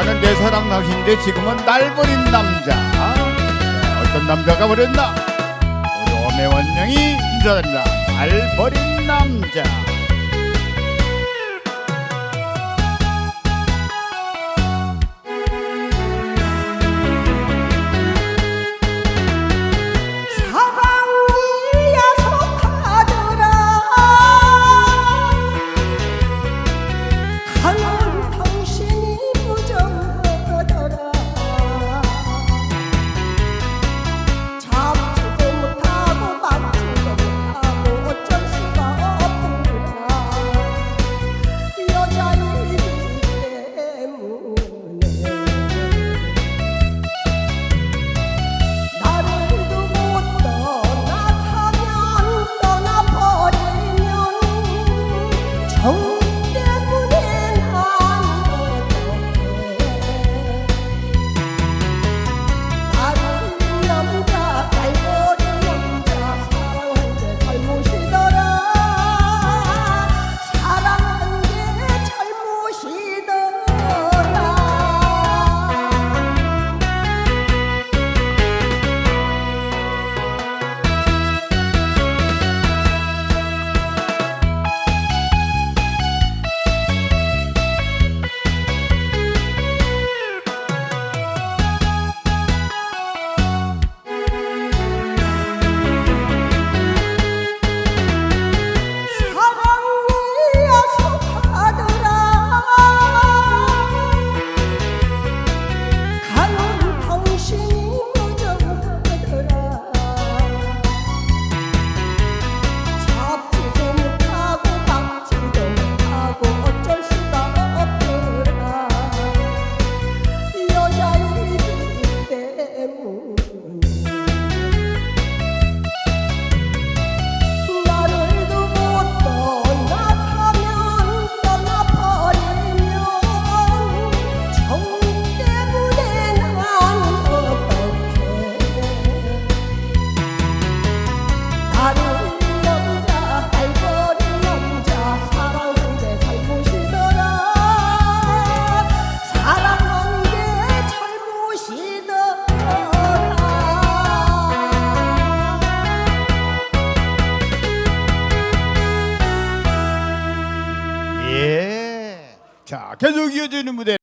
나는 내 사랑 당신인데 지금은 날 버린 남자. 네, 어떤 남자가 버렸나? 우리 엄혜원영이 인사드립니다. 날 버린 남자. không 자 계속 이어지는 무대.